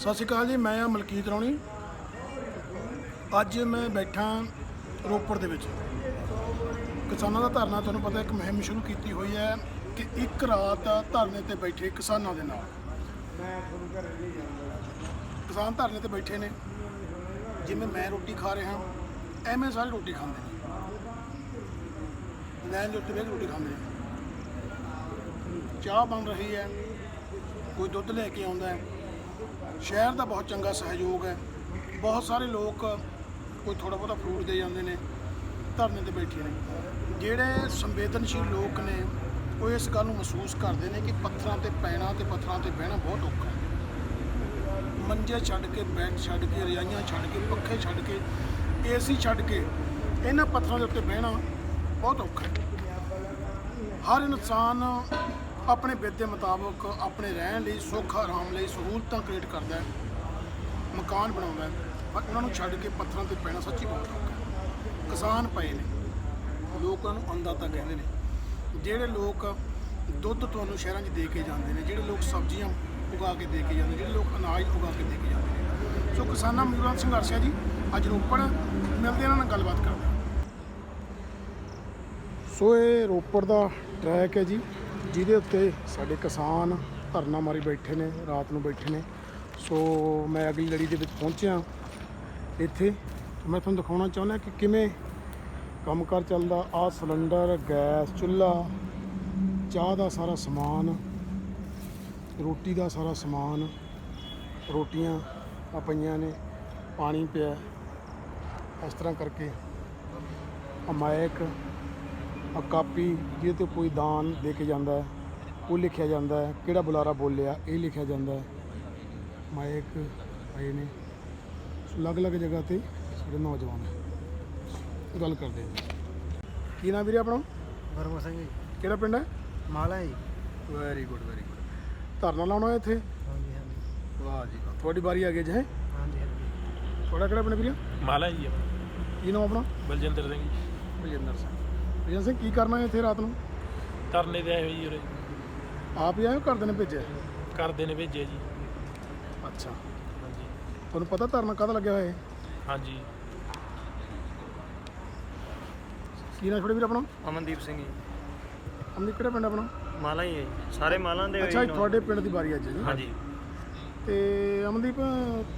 ਸਤਿ ਸ਼੍ਰੀ ਅਕਾਲ ਜੀ, ਮੈਂ ਆ ਮਲਕੀਤ ਰੌਣੀ। ਅੱਜ ਮੈਂ ਬੈਠਾ ਰੋਪੜ ਦੇ ਵਿੱਚ। ਕਿਸਾਨਾਂ ਦਾ ਧਰਨਾ ਤੁਹਾਨੂੰ ਪਤਾ ਇੱਕ ਮੁਹਿੰਮ ਸ਼ੁਰੂ ਕੀਤੀ ਹੋਈ ਹੈ ਕਿ ਇੱਕ ਰਾਤ ਧਰਨੇ ਤੇ ਬੈਠੇ ਕਿਸਾਨਾਂ ਦੇ ਨਾਲ। ਕਿਸਾਨ ਧਰਨੇ ਤੇ ਬੈਠੇ ਨੇ। ਜਿਵੇਂ ਮੈਂ ਰੋਟੀ ਖਾ ਰਿਹਾ, ਐਵੇਂ ਸਾਰੇ ਰੋਟੀ ਖਾਂਦੇ ਨੇ। ਲੈਣ ਦੇ ਉੱਤੇ ਰੋਟੀ ਖਾਂਦੇ ਨੇ। ਚਾਹ ਬਣ ਰਹੀ ਹੈ, ਕੋਈ ਦੁੱਧ ਲੈ ਕੇ ਆਉਂਦਾ ਹੈ। ਸ਼ਹਿਰ ਦਾ ਬਹੁਤ ਚੰਗਾ ਸਹਿਯੋਗ ਹੈ। ਬਹੁਤ ਸਾਰੇ ਲੋਕ ਕੋਈ ਥੋੜਾ ਬਹੁਤਾ ਫਰੂਟ ਦੇ ਜਾਂਦੇ ਨੇ, ਧਰਨੇ ਤੇ ਬੈਠੇ ਨੇ। ਜਿਹੜੇ ਸੰਵੇਦਨਸ਼ੀਲ ਲੋਕ ਨੇ, ਉਹ ਇਸ ਗੱਲ ਨੂੰ ਮਹਿਸੂਸ ਕਰਦੇ ਨੇ ਕਿ ਪੱਥਰਾਂ ਤੇ ਪੈਣਾ ਤੇ ਪੱਥਰਾਂ ਤੇ ਬਹਿਣਾ ਬਹੁਤ ਔਖਾ ਹੈ। ਮੰਜੇ ਛੱਡ ਕੇ, ਬੈੱਡ ਛੱਡ ਕੇ, ਰਜਾਈਆਂ ਛੱਡ ਕੇ, ਪੱਖੇ ਛੱਡ ਕੇ ਏਸੀ ਛੱਡ ਕੇ ਇਹਨਾਂ ਪੱਥਰਾਂ ਦੇ ਉੱਤੇ ਬਹਿਣਾ ਬਹੁਤ ਔਖਾ ਹੈ। ਹਰ ਇਨਸਾਨ ਆਪਣੇ ਬਿੱਦ ਦੇ ਮੁਤਾਬਕ ਆਪਣੇ ਰਹਿਣ ਲਈ, ਸੁੱਖ, ਆਰਾਮ ਲਈ ਸਹੂਲਤਾਂ ਕ੍ਰੀਏਟ ਕਰਦਾ ਹੈ, ਮਕਾਨ ਬਣਾਉਂਦਾ ਹੈ। ਪਰ ਉਹਨਾਂ ਨੂੰ ਛੱਡ ਕੇ ਪੱਥਰਾਂ ਤੇ ਪੈਣਾ ਸੱਚੀ ਬਹੁਤ ਔਖਾ ਹੈ। ਕਿਸਾਨ ਪਏ ਨੇ। ਲੋਕ ਉਹਨਾਂ ਨੂੰ ਅੰਦਾਤਾ ਕਹਿੰਦੇ ਨੇ। ਜਿਹੜੇ ਲੋਕ ਦੁੱਧ ਤੁਹਾਨੂੰ ਸ਼ਹਿਰਾਂ 'ਚ ਦੇ ਕੇ ਜਾਂਦੇ ਨੇ, ਜਿਹੜੇ ਲੋਕ ਸਬਜ਼ੀਆਂ ਉਗਾ ਕੇ ਦੇ ਕੇ ਜਾਂਦੇ ਨੇ, ਜਿਹੜੇ ਲੋਕ ਅਨਾਜ ਉਗਾ ਕੇ ਦੇ ਕੇ ਜਾਂਦੇ ਨੇ। ਸੋ ਕਿਸਾਨਾਂ ਮਜ਼ਦੂਰਾਂ ਸੰਘਰਸ਼ ਹੈ ਜੀ। ਅੱਜ ਰੋਪੜ ਮਿਲਦੇ ਇਹਨਾਂ ਨਾਲ ਗੱਲਬਾਤ ਕਰਦੇ ਸੋ ਇਹ ਰੋਪੜ ਦਾ ਟਰੈਕ ਹੈ ਜੀ। ਜਿਹਦੇ ਉੱਤੇ ਸਾਡੇ ਕਿਸਾਨ ਧਰਨਾ ਮਾਰੀ ਬੈਠੇ ਨੇ, ਰਾਤ ਨੂੰ ਬੈਠੇ ਨੇ। ਸੋ ਮੈਂ ਅਗਲੀ ਲੜੀ ਦੇ ਵਿੱਚ ਪਹੁੰਚਿਆ। ਇੱਥੇ ਮੈਂ ਤੁਹਾਨੂੰ ਦਿਖਾਉਣਾ ਚਾਹੁੰਦਾ ਕਿ ਕਿਵੇਂ ਕੰਮਕਾਰ ਚੱਲਦਾ। ਆ ਸਿਲੰਡਰ, ਗੈਸ, ਚੁੱਲ੍ਹਾ, ਚਾਹ ਦਾ ਸਾਰਾ ਸਮਾਨ, ਰੋਟੀ ਦਾ ਸਾਰਾ ਸਮਾਨ, ਰੋਟੀਆਂ ਆ ਪਈਆਂ ਨੇ, ਪਾਣੀ ਪਿਆ। ਇਸ ਤਰ੍ਹਾਂ ਕਰਕੇ ਆ ਮਾਇਕ ਕਾਪੀ ਜਿਹਦੇ ਤੇ ਕੋਈ ਦਾਨ ਦੇ ਕੇ ਜਾਂਦਾ ਹੈ ਉਹ ਲਿਖਿਆ ਜਾਂਦਾ ਹੈ। ਕਿਹੜਾ ਬੁਲਾਰਾ ਬੋਲਿਆ ਇਹ ਲਿਖਿਆ ਜਾਂਦਾ ਹੈ। ਮਾਇਕ ਪਏ ਨੇ। ਅਲੱਗ-ਅਲੱਗ ਜਗ੍ਹਾ ਤੇ ਸਾਡੇ ਨੌਜਵਾਨ ਗੱਲ ਕਰਦੇ ਹਾਂ ਕੀ ਨਾਮ ਵੀਰੇ ਆਪਣਾ? ਵਰਮਾ ਸਿੰਘ ਜੀ। ਕਿਹੜਾ ਪਿੰਡ ਹੈ? ਮਾਲਾ ਜੀ। ਵੈਰੀ ਗੁੱਡ ਵੈਰੀ ਗੁੱਡ ਧਰਨਾ ਲਾਉਣਾ ਹੈ ਇੱਥੇ? ਹਾਂਜੀ ਹਾਂਜੀ। ਵਾਹ ਜੀ ਵਾਹ। ਤੁਹਾਡੀ ਵਾਰੀ ਆ ਗਈ ਜੀ ਹੈਂ? ਹਾਂਜੀ ਹਾਂਜੀ। ਤੁਹਾਡਾ ਕਿਹੜਾ ਪਿੰਡ ਵੀਰੇ? ਮਾਲਾ ਜੀ ਆਪਣਾ। ਕੀ ਨਾਮ ਆਪਣਾ? ਬਲਜਿੰਦਰ ਸਿੰਘ ਜੀ। ਬਲਜਿੰਦਰ ਸਿੰਘ। ਬਲਜਿੰਦਰ ਸਿੰਘ ਕੀ ਕਰਨਾ ਇੱਥੇ ਰਾਤ ਨੂੰ? ਧਰਨੇ ਤੇ ਆਏ ਹੋਏ ਜੀ ਉਰੇ। ਆਪ ਹੀ ਆਏ ਹੋ ਘਰਦੇ ਨੇ ਭੇਜਿਆ? ਕਰਦੇ ਨੇ ਭੇਜਿਆ ਜੀ। ਅੱਛਾ। ਹਾਂਜੀ। ਤੁਹਾਨੂੰ ਪਤਾ ਧਰਨਾ ਕਾਹਦਾ ਲੱਗਿਆ ਹੋਇਆ ਹੈ ਹਾਂਜੀ। ਕੀ ਨਾਮ ਛੋੜੇ ਵੀਰ ਆਪਣਾ? ਅਮਨਦੀਪ ਸਿੰਘ ਜੀ। ਅਮਨੀ ਕਿਹੜਾ ਪਿੰਡ ਆਪਣਾ? ਮਾਲਾ ਹੀ ਹੈ ਜੀ। ਸਾਰੇ ਮਾਲਾਂ ਦੇ ਅੱਛਾ ਹੋਏ ਨੇ। ਤੁਹਾਡੇ ਪਿੰਡ ਦੀ ਵਾਰੀ ਅੱਜ ਜੀ। ਹਾਂਜੀ। ਤੇ ਅਮਨਦੀਪ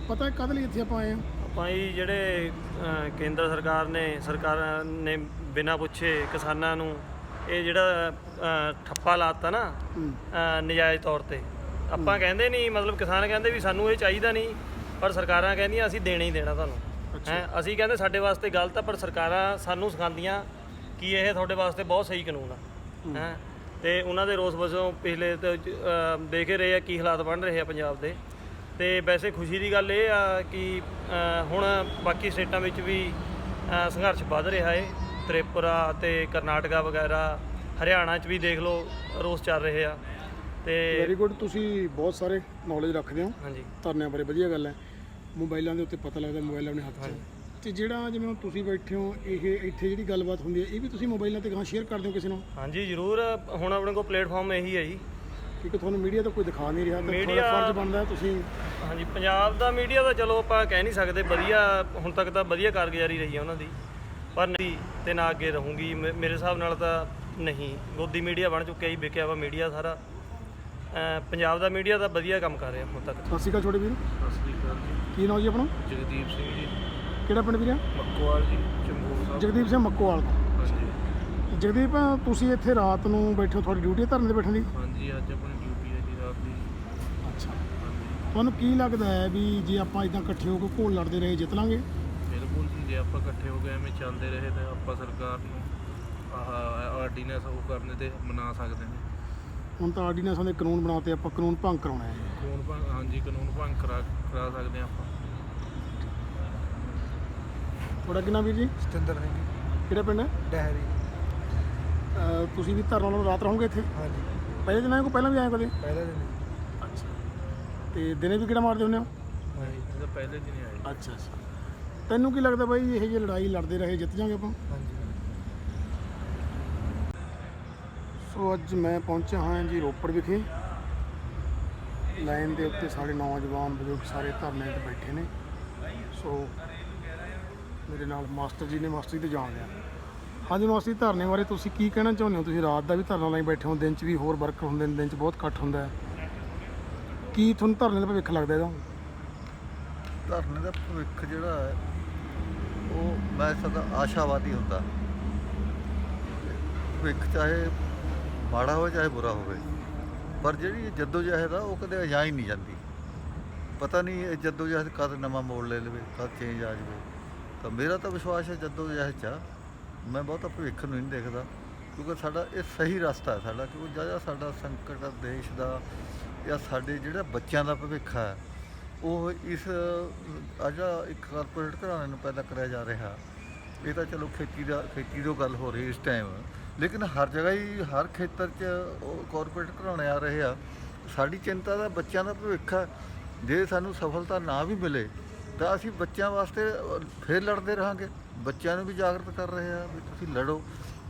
ਪਤਾ ਹੈ ਕਦ ਲਈ ਇੱਥੇ ਆਪਾਂ ਆਏ ਹਾਂ? ਆਪਾਂ ਜੀ ਜਿਹੜੇ ਅਹ, ਕੇਂਦਰ ਸਰਕਾਰ ਨੇ ਸਰਕਾਰ ਨੇ ਬਿਨਾਂ ਪੁੱਛੇ ਕਿਸਾਨਾਂ ਨੂੰ ਇਹ ਜਿਹੜਾ ਅਹ, ਠੱਪਾ ਲਾਤਾ ਨਾ ਨਜਾਇਜ਼ ਤੌਰ ਤੇ। ਆਪਾਂ ਕਹਿੰਦੇ ਨਹੀਂ ਮਤਲਬ ਕਿਸਾਨ ਕਹਿੰਦੇ ਵੀ ਸਾਨੂੰ ਇਹ ਚਾਹੀਦਾ ਨਹੀਂ ਪਰ ਸਰਕਾਰਾਂ ਕਹਿੰਦੀਆਂ ਅਸੀਂ ਦੇਣਾ ਹੀ ਦੇਣਾ ਤੁਹਾਨੂੰ। ਹੈ ਅਸੀਂ ਕਹਿੰਦੇ ਸਾਡੇ ਵਾਸਤੇ ਗਲਤ ਆ ਪਰ ਸਰਕਾਰਾਂ ਸਾਨੂੰ ਸਿਖਾਉਂਦੀਆਂ ਕਿ ਇਹ ਤੁਹਾਡੇ ਵਾਸਤੇ ਬਹੁਤ ਸਹੀ ਕਾਨੂੰਨ ਆ। ਹੈ। ਤੇ ਉਹਨਾਂ ਦੇ ਰੋਸ ਵਜੋਂ ਪਿਛਲੇ ਤੇ ਦੇਖ ਹੀ ਰਹੇ ਆ ਕੀ ਹਾਲਾਤ ਬਣ ਰਹੇ ਆ ਪੰਜਾਬ ਦੇ। ਤੇ ਵੈਸੇ ਖੁਸ਼ੀ ਦੀ ਗੱਲ ਇਹ ਆ ਕਿ ਹੁਣ ਬਾਕੀ ਸਟੇਟਾਂ ਵਿੱਚ ਵੀ ਸੰਘਰਸ਼ ਵੱਧ ਰਿਹਾ ਏ। ਤ੍ਰਿਪੁਰਾ ਤੇ ਕਰਨਾਟਕਾ ਵਗੈਰਾ ਹਰਿਆਣਾ 'ਚ ਵੀ ਦੇਖ ਲਓ ਰੋਸ ਚੱਲ ਰਹੇ ਆ। ਤੇ ਵੈਰੀ ਗੁੱਡ ਤੁਸੀਂ ਬਹੁਤ ਸਾਰੇ ਨੌਲੇਜ ਰੱਖਦੇ ਹੋ। ਹਾਂਜੀ। ਧਰਨਿਆਂ ਬਾਰੇ ਵਧੀਆ ਗੱਲ ਹੈ। ਮੋਬਾਈਲਾਂ ਦੇ ਉੱਤੇ ਪਤਾ ਲੱਗਦਾ ਮੋਬਾਈਲ ਆਪਣੇ ਹੱਥ 'ਚ। ਤੇ ਜਿਹੜਾ ਜਿਵੇਂ ਹੁਣ ਤੁਸੀਂ ਬੈਠੇ ਹੋ ਇਹ ਇੱਥੇ ਜਿਹੜੀ ਗੱਲਬਾਤ ਹੁੰਦੀ ਹੈ ਇਹ ਵੀ ਤੁਸੀਂ ਮੋਬਾਈਲਾਂ ਤੇ ਗਾਂ ਸ਼ੇਅਰ ਕਰਦੇ ਹੋ ਕਿਸੇ ਨੂੰ ਹਾਂਜੀ ਜ਼ਰੂਰ। ਹੁਣ ਆਪਣੇ ਕੋਲ ਪਲੇਟਫਾਰਮ ਇਹੀ ਹੈ ਜੀ। ਕਿਉਂਕਿ ਤੁਹਾਨੂੰ ਮੀਡੀਆ ਤੋਂ ਕੋਈ ਦਿਖਾ ਨਹੀਂ ਰਿਹਾ ਤਾਂ ਤੁਹਾਡਾ Media- ਫਰਜ਼ ਬਣਦਾ ਹੈ ਤੁਸੀਂ ਹਾਂਜੀ ਪੰਜਾਬ ਦਾ ਮੀਡੀਆ ਤਾਂ ਚਲੋ ਆਪਾਂ ਕਹਿ ਨਹੀਂ ਸਕਦੇ ਵਧੀਆ ਹੁਣ ਤੱਕ ਤਾਂ ਵਧੀਆ ਕਾਰਗੁਜ਼ਾਰੀ ਰਹੀ ਹੈ ਉਹਨਾਂ ਦੀ। ਪਰ ਨਹੀਂ ਤੇ ਨਾ ਅੱਗੇ ਰਹੂੰਗੀ। ਮੇ- ਮੇਰੇ ਹਿਸਾਬ ਨਾਲ ਤਾਂ ਨਹੀਂ। ਗੋਦੀ ਮੀਡੀਆ ਬਣ ਚੁੱਕਿਆ ਜੀ ਵਿਕਿਆ ਵਾ ਮੀਡੀਆ ਸਾਰਾ। ਪੰਜਾਬ ਦਾ ਮੀਡੀਆ ਤਾਂ ਵਧੀਆ ਕੰਮ ਕਰ ਰਿਹਾ ਹੁਣ ਤੱਕ। ਸਤਿ ਸ਼੍ਰੀ ਅਕਾਲ ਛੋਟੇ ਵੀਰ। ਸਤਿ ਸ੍ਰੀ ਅਕਾਲ ਜੀ। ਕੀ ਨਾਮ ਜੀ ਆਪਣਾ? ਜਗਦੀਪ ਸਿੰਘ ਜੀ। ਕਿਹੜਾ ਪਿੰਡ ਵੀਰੇ ਮੱਕੋਵਾਲ ਜੀ ਚੰਬੂਰ ਸਾਹਿਬ। ਜਗਦੀਪ ਸਿੰਘ ਮੱਕੋਵਾਲ ਤੋਂ। ਹਾਂਜੀ। ਜਗਦੀਪ ਤੁਸੀਂ ਇੱਥੇ ਰਾਤ ਨੂੰ ਬੈਠੇ ਹੋ ਤੁਹਾਡੀ ਡਿਊਟੀ ਹੈ ਧਰਨੇ ਤੇ ਬੈਠਣ ਦੀ ਹਾਂਜੀ ਅੱਜ ਆਪਣੀ ਡਿਊਟੀ ਹੈ ਜੀ ਰਾਤ ਦੀ। ਅੱਛਾ। ਹਾਂਜੀ। ਤੁਹਾਨੂੰ ਕੀ ਲੱਗਦਾ ਹੈ ਵੀ ਜੇ ਆਪਾਂ ਇਦਾਂ ਇਕੱਠੇ ਹੋ ਕੇ ਘੋਲ ਲੜਦੇ ਰਹੇ ਜਿੱਤ ਲਾਂਗੇ? ਜੀ ਆਪਾਂ ਇਕੱਠੇ ਹੋ ਕੇ ਐਵੇਂ ਚੱਲਦੇ ਰਹੇ ਤਾਂ ਆਪਾਂ ਸਰਕਾਰ ਨੂੰ ਆਹ ਆਰਡੀਨੈਂਸ ਉਹ ਕਰਨੇ ਤੇ ਮਨਾ ਸਕਦੇ ਨੇ। ਹੁਣ ਤਾਂ ਆਰਡੀਨੈਂਸਾਂ ਦੇ ਕਾਨੂੰਨ ਬਣਾਤੇ ਆਪਾਂ ਕਾਨੂੰਨ ਭੰਗ ਕਰਾਉਣਾ ਹੈ ਕਾਨੂੰਨ ਭੰਗ ਹਾਂਜੀ ਕਾਨੂੰਨ ਭੰਗ ਕਰਾ ਕਰਾ ਸਕਦੇ ਹਾਂ ਆਪਾਂ। ਤੁਹਾਡਾ ਕਿੰਨਾ ਵੀਰ ਜੀ? ਸਤਿੰਦਰ ਸਿੰਘ। ਕਿਹੜਾ ਪਿੰਡ ਹੈ? ਡਹਿਰੀ। ਅਹ ਤੁਸੀਂ ਵੀ ਧਰਨਾ ਲਾਉਣ ਰਾਤ ਰਹੋਗੇ ਇੱਥੇ? ਹਾਂਜੀ। ਪਹਿਲੇ ਦਿਨ ਆਏ ਕੋ ਪਹਿਲਾਂ ਵੀ ਆਏ ਕਦੇ? ਪਹਿਲੇ ਦਿਨ ਅੱਛਾ। ਤੇ ਦਿਨੇ ਵੀ ਕਿਹੜਾ ਮਾਰਦੇ ਹੁੰਦੇ ਹੋ? ਹਾਂਜੀ। ਇਹ ਤਾਂ ਪਹਿਲੇ ਦਿਨ ਹੀ ਆਏ। ਅੱਛਾ ਅੱਛਾ। ਤੈਨੂੰ ਕੀ ਲੱਗਦਾ ਬਾਈ, ਇਹ ਜੇ ਲੜਾਈ ਲੜਦੇ ਰਹੇ, ਜਿੱਤ ਜਾਾਂਗੇ ਆਪਾਂ? ਹਾਂਜੀ ਸੋ ਅੱਜ ਮੈਂ ਪਹੁੰਚਿਆ ਹਾਂ ਜੀ ਰੋਪੜ ਵਿਖੇ। ਲਾਈਨ ਦੇ ਉੱਤੇ ਸਾਡੇ ਨੌਜਵਾਨ ਬਜ਼ੁਰਗ ਸਾਰੇ ਧਰਨੇ ਤੇ ਬੈਠੇ ਨੇ। ਸੋ ਮੇਰੇ ਨਾਲ ਮਾਸਟਰ ਜੀ ਨੇ, ਮਾਸਟਰ ਜੀ ਤੇ ਜਾਣ ਲਿਆ ਹਾਂਜੀ ਮਾਸਟਰ ਜੀ, ਧਰਨੇ ਬਾਰੇ ਤੁਸੀਂ ਕੀ ਕਹਿਣਾ ਚਾਹੁੰਦੇ ਹੋ? ਤੁਸੀਂ ਰਾਤ ਦਾ ਵੀ ਧਰਨਾ ਲਾਈ ਬੈਠੇ ਹੋ, ਦਿਨ 'ਚ ਵੀ ਹੋਰ ਵਰਕ ਹੁੰਦੇ ਨੇ, ਦਿਨ 'ਚ ਬਹੁਤ ਘੱਟ ਹੁੰਦਾ ਹੈ। ਕੀ ਤੁਹਾਨੂੰ ਧਰਨੇ ਦਾ ਭਵਿੱਖ ਲੱਗਦਾ ਇਹਦਾ? ਧਰਨੇ ਦਾ ਭਵਿੱਖ ਜਿਹੜਾ ਹੈ ਉਹ ਮੈਂ ਸਦਾ ਆਸ਼ਾਵਾਦੀ ਹੁੰਦਾ। ਭਵਿੱਖ ਚਾਹੇ ਮਾੜਾ ਹੋਵੇ, ਚਾਹੇ ਬੁਰਾ ਹੋਵੇ, ਪਰ ਜਿਹੜੀ ਜੱਦੋ ਜਹਿਦ ਆ, ਉਹ ਕਦੇ ਅਜਾ ਹੀ ਨਹੀਂ ਜਾਂਦੀ। ਪਤਾ ਨਹੀਂ ਇਹ ਜੱਦੋ ਜਹਿਦ ਕਦ ਨਵਾਂ ਮੋੜ ਲੈ ਲਵੇ, ਕਦ ਚੇਂਜ ਆ ਜਾਵੇ। ਤਾਂ ਮੇਰਾ ਤਾਂ ਵਿਸ਼ਵਾਸ ਹੈ ਜੱਦੋ ਜਹਿਦ ਚ ਆ। ਮੈਂ ਬਹੁਤਾ ਭਵਿੱਖ ਨੂੰ ਨਹੀਂ ਦੇਖਦਾ, ਕਿਉਂਕਿ ਸਾਡਾ ਇਹ ਸਹੀ ਰਸਤਾ ਹੈ ਸਾਡਾ, ਕਿਉਂਕਿ ਜਿਹੜਾ ਸਾਡਾ ਸੰਕਟ ਦੇਸ਼ ਦਾ ਜਾਂ ਸਾਡੇ ਜਿਹੜਾ ਬੱਚਿਆਂ ਦਾ ਭਵਿੱਖ ਹੈ ਉਹ ਇਸ ਅਜਾ ਇੱਕ ਕਾਰਪੋਰੇਟ ਘਰਾਣੇ ਨੂੰ ਪੈਦਾ ਕਰਿਆ ਜਾ ਰਿਹਾ। ਇਹ ਤਾਂ ਚਲੋ ਖੇਤੀ ਦਾ ਖੇਤੀ ਤੋਂ ਗੱਲ ਹੋ ਰਹੀ ਇਸ ਟਾਈਮ ਲੇਕਿਨ ਹਰ ਜਗ੍ਹਾ ਹੀ ਹਰ ਖੇਤਰ 'ਚ ਉਹ ਕਾਰਪੋਰੇਟ ਘਰਾਣੇ ਆ ਰਹੇ ਆ। ਸਾਡੀ ਚਿੰਤਾ ਦਾ ਬੱਚਿਆਂ ਦਾ ਭਵਿੱਖ ਆ। ਜੇ ਸਾਨੂੰ ਸਫਲਤਾ ਨਾ ਵੀ ਮਿਲੇ ਤਾਂ ਅਸੀਂ ਬੱਚਿਆਂ ਵਾਸਤੇ ਅਹ, ਫੇਰ ਲੜਦੇ ਰਹਾਂਗੇ। ਬੱਚਿਆਂ ਨੂੰ ਵੀ ਜਾਗਰਤ ਕਰ ਰਹੇ ਆ ਵੀ ਤੁਸੀਂ ਲੜੋ।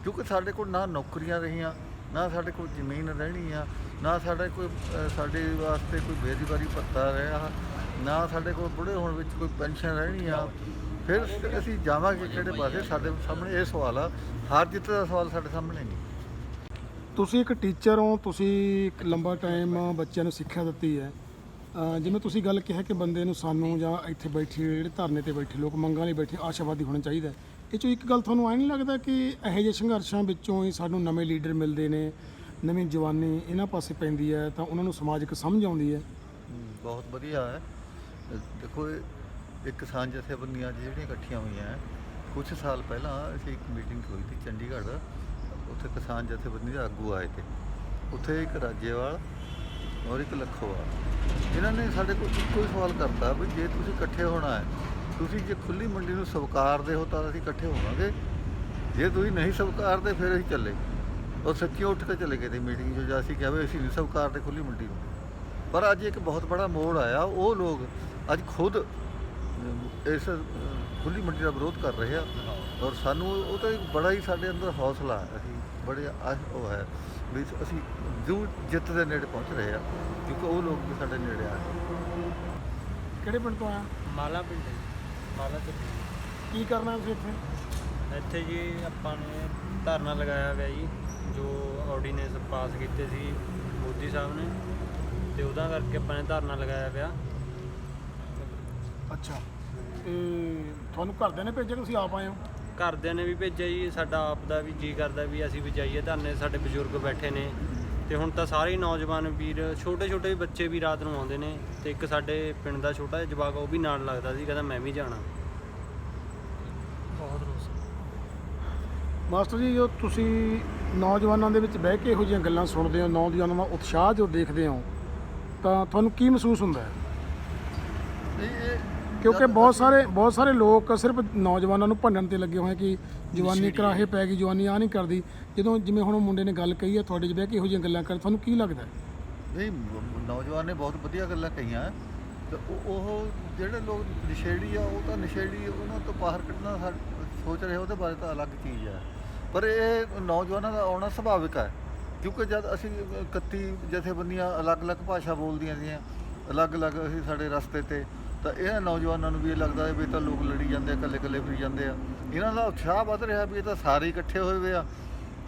ਕਿਉਂਕਿ ਸਾਡੇ ਕੋਲ ਨਾ ਨੌਕਰੀਆਂ ਰਹੀਆਂ ਨਾ ਸਾਡੇ ਕੋਲ ਜ਼ਮੀਨ ਰਹਿਣੀ ਆ। ਨਾ ਸਾਡੇ ਕੋਈ ਅਹ, ਸਾਡੇ ਵਾਸਤੇ ਕੋਈ ਬੇਰੁਜ਼ਗਾਰੀ ਭੱਤਾ ਰਿਹਾ ਨਾ ਸਾਡੇ ਕੋਲ ਬੁੜੇ ਹੋਣ ਵਿੱਚ ਕੋਈ ਪੈਨਸ਼ਨ ਰਹਿਣੀ ਆ। ਫਿਰ ਅਸੀਂ ਜਾਵਾਂਗੇ ਕਿਹੜੇ ਪਾਸੇ? ਸਾਡੇ ਸਾਹਮਣੇ ਇਹ ਸਵਾਲ ਆ। ਹਾਰ ਜਿੱਤ ਦਾ ਸਵਾਲ ਸਾਡੇ ਸਾਹਮਣੇ ਨਹੀਂ। ਤੁਸੀਂ ਇੱਕ ਟੀਚਰ ਹੋ ਤੁਸੀਂ ਇੱਕ ਲੰਬਾ ਟਾਈਮ ਬੱਚਿਆਂ ਨੂੰ ਸਿੱਖਿਆ ਦਿੱਤੀ ਹੈ। ਅਹ ਜਿਵੇਂ ਤੁਸੀਂ ਗੱਲ ਕਿਹਾ ਕਿ ਬੰਦੇ ਨੂੰ ਸਾਨੂੰ ਜਾਂ ਇੱਥੇ ਬੈਠੇ ਜਿਹੜੇ ਧਰਨੇ ਤੇ ਬੈਠੇ ਲੋਕ ਮੰਗਾਂ ਲਈ ਬੈਠੇ ਆਸ਼ਾਵਾਦੀ ਹੋਣਾ ਚਾਹੀਦਾ ਹੈ। ਇਹ ਚੋਂ ਇੱਕ ਗੱਲ ਤੁਹਾਨੂੰ ਐਂ ਨਹੀਂ ਲੱਗਦਾ ਕਿ ਇਹੋ ਜਿਹੇ ਸੰਘਰਸ਼ਾਂ ਵਿੱਚੋਂ ਹੀ ਸਾਨੂੰ ਨਵੇਂ ਲੀਡਰ ਮਿਲਦੇ ਨੇ? ਨਵੀਂ ਜਵਾਨੀ ਇਹਨਾਂ ਪਾਸੇ ਪੈਂਦੀ ਹੈ ਤਾਂ ਉਹਨਾਂ ਨੂੰ ਸਮਾਜਿਕ ਸਮਝ ਆਉਂਦੀ ਹੈ। ਹਮ, ਬਹੁਤ ਵਧੀਆ ਹੈ। ਅ, ਦੇਖੋ ਇਹ ਇੱਕ ਕਿਸਾਨ ਜਥੇਬੰਦੀਆਂ ਜਿਹੜੀਆਂ ਇਕੱਠੀਆਂ ਹੋਈਆਂ ਹੈ, ਕੁਝ ਸਾਲ ਪਹਿਲਾਂ ਅਸੀਂ ਇੱਕ ਮੀਟਿੰਗ ਹੋਈ ਸੀ ਚੰਡੀਗੜ੍ਹ ਉੱਥੇ ਕਿਸਾਨ ਜਥੇਬੰਦੀ ਦੇ ਆਗੂ ਆਏ ਤੇ। ਉੱਥੇ ਇੱਕ ਰਾਜੇਵਾਲ ਔਰ ਇੱਕ ਲੱਖੋਵਾਲ। ਇਹਨਾਂ ਨੇ ਸਾਡੇ ਕੋਲ ਇੱਕੋ ਹੀ ਸਵਾਲ ਕਰਤਾ ਵੀ ਜੇ ਤੁਸੀਂ ਇਕੱਠੇ ਹੋਣਾ ਹੈ ਤੁਸੀਂ ਜੇ ਖੁੱਲੀ ਮੰਡੀ ਨੂੰ ਸਵੀਕਾਰਦੇ ਹੋ ਤਾਂ ਅਸੀਂ ਇਕੱਠੇ ਹੋਵਾਂਗੇ। ਜੇ ਤੁਸੀਂ ਨਹੀਂ ਸਵੀਕਾਰਦੇ ਫਿਰ ਅਸੀਂ ਚੱਲੇ। ਔਰ ਸੱਚੀ ਉੱਠ ਕੇ ਚਲੇ ਗਏ ਤੇ ਮੀਟਿੰਗ 'ਚ ਜਾਂ ਅਸੀਂ ਕਿਹਾ ਵੀ ਅਸੀਂ ਨਹੀਂ ਸਵਕਾਰਦੇ ਖੁੱਲੀ ਮੰਡੀ ਨੂੰ। ਪਰ ਅੱਜ ਇੱਕ ਬਹੁਤ ਬੜਾ ਮੋੜ ਆਇਆ ਉਹ ਲੋਕ ਅੱਜ ਖੁਦ ਇਸ ਖੁੱਲੀ ਮੰਡੀ ਦਾ ਵਿਰੋਧ ਕਰ ਰਹੇ ਆ। ਔਰ ਸਾਨੂੰ ਉਹ ਤਾਂ ਇੱਕ ਬੜਾ ਹੀ ਸਾਡੇ ਅੰਦਰ ਹੌਸਲਾ ਹੈ। ਅਸੀਂ ਬੜੇ ਉਹ ਹੈ ਵੀ ਅਸੀਂ ਜ਼ਰੂਰ ਜਿੱਤ ਦੇ ਨੇੜੇ ਪਹੁੰਚ ਰਹੇ ਆ ਕਿਉਂਕਿ ਉਹ ਲੋਕ ਵੀ ਸਾਡੇ ਨੇੜੇ ਆ ਕਿਹੜੇ ਪਿੰਡ ਤੋਂ ਆਇਆ? ਮਾਲਾ ਪਿੰਡ ਜੀ। ਮਾਲਾ ਤੋਂ ਕੀ ਕਰਨਾ ਤੁਸੀਂ ਇੱਥੇ? ਇੱਥੇ ਜੀ ਆਪਾਂ ਨੇ ਧਰਨਾ ਲਗਾਇਆ ਹੋਇਆ ਜੀ। ਜੋ ਆਰਡੀਨੈਂਸ ਪਾਸ ਕੀਤੇ ਸੀ ਮੋਦੀ ਸਾਹਿਬ ਨੇ ਤੇ ਉਹਦਾ ਕਰਕੇ ਆਪਾਂ ਨੇ ਧਰਨਾ ਲਗਾਇਆ ਪਿਆ। ਅੱਛਾ। ਤੇ ਤੁਹਾਨੂੰ ਘਰਦਿਆਂ ਨੇ ਭੇਜਿਆ ਕਿ ਤੁਸੀਂ ਆਪ ਆਏ ਹੋ? ਘਰਦਿਆਂ ਨੇ ਵੀ ਭੇਜਿਆ ਜੀ ਸਾਡਾ ਆਪ ਦਾ ਵੀ ਜੀ ਕਰਦਾ ਵੀ ਅਸੀਂ ਵੀ ਜਾਈਏ ਧਰਨੇ ਸਾਡੇ ਬਜ਼ੁਰਗ ਬੈਠੇ ਨੇ। ਤੇ ਹੁਣ ਤਾਂ ਸਾਰੇ ਹੀ ਨੌਜਵਾਨ ਵੀਰ ਛੋਟੇ ਛੋਟੇ ਬੱਚੇ ਵੀ ਰਾਤ ਨੂੰ ਆਉਂਦੇ ਨੇ ਤੇ ਇੱਕ ਸਾਡੇ ਪਿੰਡ ਦਾ ਛੋਟਾ ਜਿਹਾ ਜਵਾਕ ਉਹ ਵੀ ਨਾਲ ਲੱਗਦਾ ਸੀ ਕਹਿੰਦਾ ਮੈਂ ਵੀ ਜਾਣਾ। ਬਹੁਤ ਰੋਸ। ਮਾਸਟਰ ਜੀ ਜੋ ਤੁਸੀਂ ਨੌਜਵਾਨਾਂ ਦੇ ਵਿੱਚ ਬਹਿ ਕੇ ਇਹੋ ਜਿਹੀਆਂ ਗੱਲਾਂ ਸੁਣਦੇ ਹੋ ਨੌਜਵਾਨਾਂ ਦਾ ਉਤਸ਼ਾਹ ਜੋ ਦੇਖਦੇ ਹੋ ਤਾਂ ਤੁਹਾਨੂੰ ਕੀ ਮਹਿਸੂਸ ਹੁੰਦਾ ਹੈ? ਕਿਉਂਕਿ ਬਹੁਤ ਸਾਰੇ ਬਹੁਤ ਸਾਰੇ ਲੋਕ ਸਿਰਫ ਨੌਜਵਾਨਾਂ ਨੂੰ ਭੰਡਣ ਤੇ ਲੱਗੇ ਹੋਏ ਕਿ ਜਵਾਨੀ ਕਰਾਹੇ ਪੈ ਗਈ ਜਵਾਨੀ ਆ ਨਹੀਂ ਕਰਦੀ। ਜਦੋਂ ਜਿਵੇਂ ਹੁਣ ਉਹ ਮੁੰਡੇ ਨੇ ਗੱਲ ਕਹੀ ਹੈ ਤੁਹਾਡੇ 'ਚ ਬਹਿ ਕੇ ਇਹੋ ਜਿਹੀਆਂ ਗੱਲਾਂ ਕਰ ਤੁਹਾਨੂੰ ਕੀ ਲੱਗਦਾ ਹੈ? ਨਹੀਂ ਮ- ਨੌਜਵਾਨ ਨੇ ਬਹੁਤ ਵਧੀਆ ਗੱਲਾਂ ਕਹੀਆਂ। ਤੇ ਉਹ- ਉਹ ਜਿਹੜੇ ਲੋਕ ਨਸ਼ੇੜੀ ਆ ਉਹ ਤਾਂ ਨਸ਼ੇੜੀ ਉਹਨਾਂ ਤੋਂ ਬਾਹਰ ਕੱਢਣਾ ਸਾ- ਸੋਚ ਰਹੇ ਉਹਦੇ ਬਾਰੇ ਤਾਂ ਅਲੱਗ ਚੀਜ਼ ਹੈ ਪਰ ਇਹ ਨੌਜਵਾਨਾਂ ਦਾ ਆਉਣਾ ਸੁਭਾਵਿਕ ਹੈ ਕਿਉਂਕਿ ਜਦ ਅਸੀਂ 31 ਜਥੇਬੰਦੀਆਂ ਅਲੱਗ-ਅਲੱਗ ਭਾਸ਼ਾ ਬੋਲਦੀਆਂ ਦੀਆਂ ਅਲੱਗ-ਅਲੱਗ ਅਸੀਂ ਸਾਡੇ ਰਸਤੇ ਤੇ ਤਾਂ ਇਹਨਾਂ ਨੌਜਵਾਨਾਂ ਨੂੰ ਵੀ ਇਹ ਲੱਗਦਾ ਹੈ ਵੀ ਇਹ ਤਾਂ ਲੋਕ ਲੜੀ ਜਾਂਦੇ ਆ ਇਕੱਲੇ-ਇਕੱਲੇ ਫਿਰੀ ਜਾਂਦੇ ਆ। ਇਹਨਾਂ ਦਾ ਉਤਸ਼ਾਹ ਵੱਧ ਰਿਹਾ ਵੀ ਇਹ ਤਾਂ ਸਾਰੇ ਇਕੱਠੇ ਹੋਏ ਹੋਏ ਆ।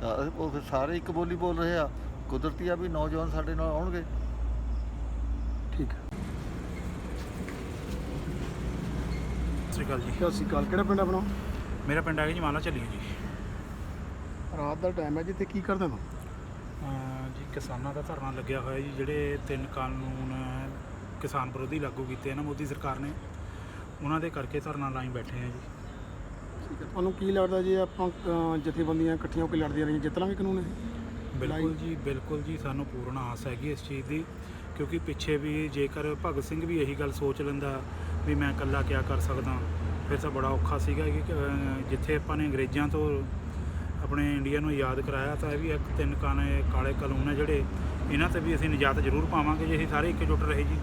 ਤਾਂ ਉਹ ਫਿਰ ਸਾਰੇ ਇੱਕ ਬੋਲੀ ਬੋਲ ਰਹੇ ਆ ਕੁਦਰਤੀ ਆ ਵੀ ਨੌਜਵਾਨ ਸਾਡੇ ਨਾਲ ਆਉਣਗੇ। ਠੀਕ ਹੈ। ਸਤਿ ਸ਼੍ਰੀ ਅਕਾਲ ਜੀ। ਸਤਿ ਸ਼੍ਰੀ ਅਕਾਲ ਕਿਹੜਾ ਪਿੰਡ ਆਪਣਾ? ਮੇਰਾ ਪਿੰਡ ਹੈਗਾ ਜੀ ਮਾਲਾ ਚੱਲੀਏ ਜੀ। ਰਾਤ ਦਾ ਟਾਈਮ ਹੈ ਜਿੱਥੇ ਕੀ ਕਰਦੇ ਹੋ ਜੀ ਕਿਸਾਨਾਂ ਦਾ ਧਰਨਾ ਲੱਗਿਆ ਹੋਇਆ ਜੀ ਜਿਹੜੇ ਤਿੰਨ ਕਾਨੂੰਨ ਕਿਸਾਨ ਵਿਰੋਧੀ ਲਾਗੂ ਕੀਤੇ ਆ ਨਾ ਮੋਦੀ ਸਰਕਾਰ ਨੇ ਉਹਨਾਂ ਦੇ ਕਰਕੇ ਧਰਨਾ ਲਾਈ ਬੈਠੇ ਆ ਜੀ। ਠੀਕ ਹੈ ਤੁਹਾਨੂੰ ਕੀ ਲੱਗਦਾ ਜੇ ਆਪਾਂ ਜਥੇਬੰਦੀਆਂ ਇਕੱਠੀਆਂ ਹੋ ਕੇ ਲੜਦੀਆਂ ਰਹੀਆਂ ਜਿੱਤ ਲਾਂਗੇ ਕਾਨੂੰਨ ਇਹ? ਬਿਲਕੁਲ ਜੀ ਬਿਲਕੁਲ ਜੀ ਸਾਨੂੰ ਪੂਰਨ ਆਸ ਹੈਗੀ ਇਸ ਚੀਜ਼ ਦੀ ਕਿਉਂਕਿ ਪਿੱਛੇ ਵੀ ਜੇਕਰ ਭਗਤ ਸਿੰਘ ਵੀ ਇਹੀ ਗੱਲ ਸੋਚ ਲੈਂਦਾ ਵੀ ਮੈਂ ਇਕੱਲਾ ਕਿਆ ਕਰ ਸਕਦਾ ਫਿਰ ਤਾਂ ਬੜਾ ਔਖਾ ਸੀਗਾ ਕਿ ਅਹ, ਜਿੱਥੇ ਆਪਾਂ ਨੇ ਅੰਗਰੇਜ਼ਾਂ ਤੋਂ ਆਪਣੇ ਇੰਡੀਆ ਨੂੰ ਆਜ਼ਾਦ ਕਰਾਇਆ ਤਾਂ ਇਹ ਵੀ ਇੱਕ ਤਿੰਨ ਕਾਨੇ ਕਾਲੇ ਕਾਨੂੰਨ ਹੈ ਜਿਹੜੇ ਇਹਨਾਂ ਤੇ ਵੀ ਅਸੀਂ ਨਿਜਾਤ ਜ਼ਰੂਰ ਪਾਵਾਂਗੇ ਜੇ ਅਸੀਂ ਸਾਰੇ ਇੱਕਜੁੱਟ ਰਹੇ ਜੀ।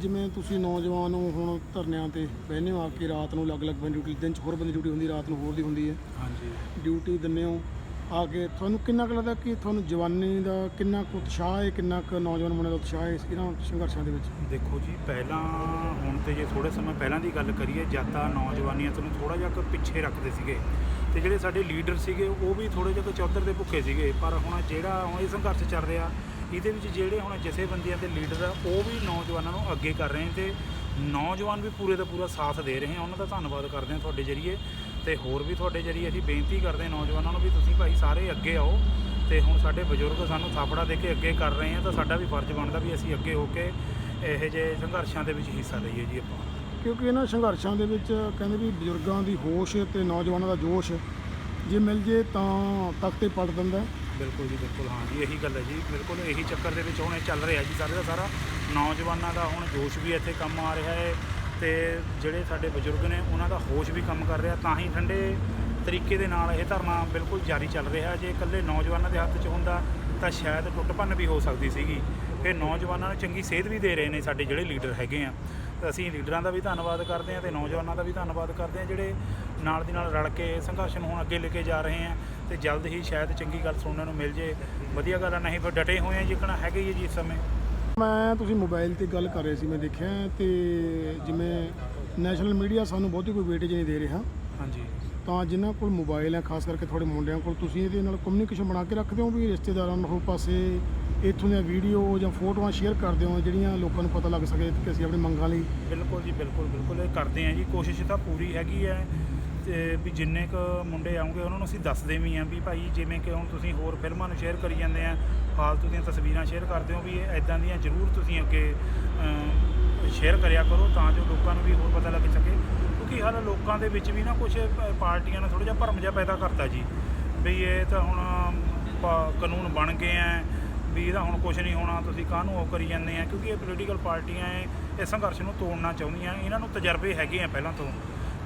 ਜਿਵੇਂ ਤੁਸੀਂ ਨੌਜਵਾਨ ਹੋ ਹੁਣ ਧਰਨਿਆਂ ਤੇ ਬਹਿਨੇ ਹੋ ਆ ਕੇ ਰਾਤ ਨੂੰ ਅਲੱਗ-ਅਲੱਗ ਬੰਦੇ ਡਿਊਟੀ ਦਿਨ 'ਚ ਹੋਰ ਬੰਦੇ ਡਿਊਟੀ ਹੁੰਦੀ ਰਾਤ ਨੂੰ ਹੋਰ ਦੀ ਹੁੰਦੀ ਹੈ। ਹਾਂਜੀ। ਡਿਊਟੀ ਦਿੰਦੇ ਹੋ। ਆ ਕੇ ਤੁਹਾਨੂੰ ਕਿੰਨਾ ਕੁ ਲੱਗਦਾ ਕਿ ਤੁਹਾਨੂੰ ਜਵਾਨੀ ਦਾ ਕਿੰਨਾ ਕੁ ਉਤਸ਼ਾਹ ਹੈ, ਕਿੰਨਾ ਕੁ ਨੌਜਵਾਨ ਮੁੰਡਿਆਂ ਦਾ ਉਤਸ਼ਾਹ ਹੈ ਇਸ ਇਹਨਾਂ ਸੰਘਰਸ਼ਾਂ ਦੇ ਵਿੱਚ? ਦੇਖੋ ਜੀ, ਪਹਿਲਾਂ ਹੁਣ ਤੇ ਜੇ ਥੋੜੇ ਸਮਾਂ ਪਹਿਲਾਂ ਦੀ ਗੱਲ ਕਰੀਏ ਜਦ ਤਾਂ ਨੌਜਵਾਨੀਆਂ ਤੋਂ ਥੋੜਾ ਜਿਹਾ ਕੁ ਪਿੱਛੇ ਰੱਖਦੇ ਸੀਗੇ ਤੇ ਜਿਹੜੇ ਸਾਡੇ ਲੀਡਰ ਸੀਗੇ, ਉਹ ਵੀ ਥੋੜੇ ਜਿਹਾ ਕੁ ਚੌਧਰ ਦੇ ਭੁੱਖੇ ਸੀਗੇ। ਪਰ ਹੁਣ ਜਿਹੜਾ ਹੁਣ ਇਹ ਸੰਘਰਸ਼ ਚੱਲ ਰਿਹਾ, ਇਹਦੇ ਵਿੱਚ ਜਿਹੜੇ ਹੁਣ ਜਥੇਬੰਦੀਆਂ ਦੇ ਲੀਡਰ ਆ, ਉਹ ਵੀ ਨੌਜਵਾਨਾਂ ਨੂੰ ਅੱਗੇ ਕਰ ਰਹੇ ਨੇ ਤੇ ਨੌਜਵਾਨ ਵੀ ਪੂਰੇ ਦਾ ਪੂਰਾ ਸਾਥ ਦੇ ਰਹੇ ਆ ਉਹਨਾਂ ਦਾ ਧੰਨਵਾਦ ਕਰਦੇ ਹਾਂ ਤੁਹਾਡੇ ਜਰੀਏ। ਤੇ ਹੋਰ ਵੀ ਤੁਹਾਡੇ ਜਰੀਏ ਅਸੀਂ ਬੇਨਤੀ ਕਰਦੇ ਹਾਂ ਨੌਜਵਾਨਾਂ ਨੂੰ ਵੀ ਤੁਸੀਂ ਭਾਈ ਸਾਰੇ ਅੱਗੇ ਆਓ ਤੇ ਹੁਣ ਸਾਡੇ ਬਜ਼ੁਰਗ ਸਾਨੂੰ ਥਾਪੜਾ ਦੇ ਕੇ ਅੱਗੇ ਕਰ ਰਹੇ ਆ ਤਾਂ ਸਾਡਾ ਵੀ ਫਰਜ਼ ਬਣਦਾ ਵੀ ਅਸੀਂ ਅੱਗੇ ਹੋ ਕੇ ਇਹੋ ਜਿਹੇ ਸੰਘਰਸ਼ਾਂ ਦੇ ਵਿੱਚ ਹਿੱਸਾ ਲਈਏ ਜੀ ਆਪਾਂ ਕਿਉਂਕਿ ਇਹਨਾਂ ਸੰਘਰਸ਼ਾਂ ਦੇ ਵਿੱਚ ਕਹਿੰਦੇ ਵੀ ਬਜ਼ੁਰਗਾਂ ਦੀ ਹੋਸ਼ ਤੇ ਨੌਜਵਾਨਾਂ ਦਾ ਜੋਸ਼ ਜੇ ਮਿਲ ਜੇ ਤਾਂ ਤਖਤੇ ਪਲਟ ਦਿੰਦਾ। ਬਿਲਕੁਲ ਜੀ ਬਿਲਕੁਲ ਹਾਂ ਜੀ ਇਹੀ ਗੱਲ ਹੈ ਜੀ ਬਿਲਕੁਲ ਇਹੀ ਚੱਕਰ ਦੇ ਵਿੱਚ ਹੁਣ ਇਹ ਚੱਲ ਰਿਹਾ ਜੀ ਸਾਰੇ ਦਾ ਸਾਰਾ ਨੌਜਵਾਨਾਂ ਦਾ ਹੁਣ ਜੋਸ਼ ਵੀ ਇੱਥੇ ਕੰਮ ਆ ਰਿਹਾ ਹੈ ਤੇ ਜਿਹੜੇ ਸਾਡੇ ਬਜ਼ੁਰਗ ਨੇ, ਉਹਨਾਂ ਦਾ ਹੋਸ਼ ਵੀ ਕੰਮ ਕਰ ਰਿਹਾ। ਤਾਂ ਹੀ ਠੰਡੇ ਤਰੀਕੇ ਦੇ ਨਾਲ ਇਹ ਧਰਨਾ ਬਿਲਕੁਲ ਜਾਰੀ ਚੱਲ ਰਿਹਾ। ਜੇ ਇਕੱਲੇ ਨੌਜਵਾਨਾਂ ਦੇ ਹੱਥ 'ਚ ਹੁੰਦਾ, ਤਾਂ ਸ਼ਾਇਦ ਟੁੱਟ ਭੰਨ ਵੀ ਹੋ ਸਕਦੀ ਸੀਗੀ। ਫਿਰ ਨੌਜਵਾਨਾਂ ਨੂੰ ਚੰਗੀ ਸੇਧ ਵੀ ਦੇ ਰਹੇ ਨੇ ਸਾਡੇ ਜਿਹੜੇ ਲੀਡਰ ਹੈਗੇ ਆ। ਤਾਂ ਅਸੀਂ ਲੀਡਰਾਂ ਦਾ ਵੀ ਧੰਨਵਾਦ ਕਰਦੇ ਹਾਂ ਤੇ ਨੌਜਵਾਨਾਂ ਦਾ ਵੀ ਧੰਨਵਾਦ ਕਰਦੇ ਹਾਂ, ਜਿਹੜੇ ਨਾਲ ਦੀ ਨਾਲ ਰਲ ਕੇ ਸੰਘਰਸ਼ ਨੂੰ ਹੁਣ ਅੱਗੇ ਲੈ ਕੇ ਜਾ ਰਹੇ ਆ ਤੇ ਜਲਦ ਹੀ ਸ਼ਾਇਦ ਚੰਗੀ ਗੱਲ ਸੁਣਨ ਨੂੰ ਮਿਲ ਜੇ। ਵਧੀਆ ਗੱਲ ਆ, ਨਹੀਂ ਫਿਰ ਡਟੇ ਹੋਏ ਆ ਜਿੱਕਣਾ ਹੈਗੇ ਹੀ ਜੀ ਇਸ ਸਮੇਂ। ਮੈਂ ਤੁਸੀਂ ਮੋਬਾਈਲ ਤੇ ਗੱਲ ਕਰ ਰਹੇ ਸੀ ਮੈਂ ਦੇਖਿਆ ਤੇ ਜਿਵੇਂ ਨੈਸ਼ਨਲ ਮੀਡੀਆ ਸਾਨੂੰ ਬਹੁਤੀ ਕੋਈ ਵੇਟੇਜ ਨਹੀਂ ਦੇ ਰਿਹਾ। ਹਾਂਜੀ। ਤਾਂ ਜਿਨ੍ਹਾਂ ਕੋਲ ਮੋਬਾਈਲ ਹੈ ਖਾਸ ਕਰਕੇ ਤੁਹਾਡੇ ਮੁੰਡਿਆਂ ਕੋਲ ਤੁਸੀਂ ਇਹਦੇ ਨਾਲ ਕਮਿਊਨੀਕੇਸ਼ਨ ਬਣਾ ਕੇ ਰੱਖਦੇ ਹੋ ਵੀ ਰਿਸ਼ਤੇਦਾਰਾਂ ਨੂੰ ਹੋਰ ਪਾਸੇ ਇੱਥੋਂ ਦੀਆਂ ਵੀਡੀਓ ਜਾਂ ਫੋਟੋਆਂ ਸ਼ੇਅਰ ਕਰਦੇ ਹੋ ਜਿਹੜੀਆਂ ਲੋਕਾਂ ਨੂੰ ਪਤਾ ਲੱਗ ਸਕੇ ਕਿ ਅਸੀਂ ਆਪਣੀ ਮੰਗਾਂ ਲਈ ਬਿਲਕੁਲ ਜੀ ਬਿਲਕੁਲ ਬਿਲਕੁਲ ਇਹ ਕਰਦੇ ਆ ਜੀ ਕੋਸ਼ਿਸ਼ ਤਾਂ ਪੂਰੀ ਹੈਗੀ ਹੈ। ਤੇ ਵੀ ਜਿੰਨੇ ਕ ਮੁੰਡੇ ਆਉਂਗੇ ਉਹਨਾਂ ਨੂੰ ਅਸੀਂ ਦੱਸਦੇ ਵੀ ਆ ਵੀ ਭਾਈ ਜਿਵੇਂ ਕਿ ਹੁਣ ਤੁਸੀਂ ਹੋਰ ਫਿਲਮਾਂ ਨੂੰ ਸ਼ੇਅਰ ਕਰੀ ਜਾਂਦੇ ਆ, ਫਾਲਤੂ ਦੀਆਂ ਤਸਵੀਰਾਂ ਸ਼ੇਅਰ ਕਰਦੇ ਹੋ ਵੀ ਇਹ ਐਦਾਂ ਦੀਆਂ ਜ਼ਰੂਰ ਤੁਸੀਂ ਅੱਗੇ ਸ਼ੇਅਰ ਕਰਿਆ ਕਰੋ ਤਾਂ ਜੋ ਲੋਕਾਂ ਨੂੰ ਵੀ ਹੋਰ ਪਤਾ ਲੱਗ ਸਕੇ। ਕਿਉਂਕਿ ਹਾਲ ਲੋਕਾਂ ਦੇ ਵਿੱਚ ਵੀ ਨਾ ਕੁਝ ਪਾਰਟੀਆਂ ਨੇ ਥੋੜਾ ਜਿਹਾ ਭਰਮ ਜਿਹਾ ਪੈਦਾ ਕਰਤਾ ਜੀ। ਵੀ ਇਹ ਤਾਂ ਹੁਣ ਪ- ਕਾਨੂੰਨ ਬਣ ਗਏ ਆ, ਵੀ ਇਹਦਾ ਹੁਣ ਕੁਝ ਨਹੀਂ ਹੋਣਾ, ਤੁਸੀਂ ਕਾਹਨੂੰ ਉਹ ਕਰੀ ਜਾਂਦੇ ਆ? ਕਿਉਂਕਿ ਇਹ ਪੋਲੀਟੀਕਲ ਪਾਰਟੀਆਂ ਹੈ ਇਹ ਸੰਘਰਸ਼ ਨੂੰ ਤੋੜਨਾ ਚਾਹੁੰਦੀਆਂ, ਇਹਨਾਂ ਨੂੰ ਤਜਰਬੇ ਹੈਗੇ ਆ ਪਹਿਲਾਂ ਤੋਂ।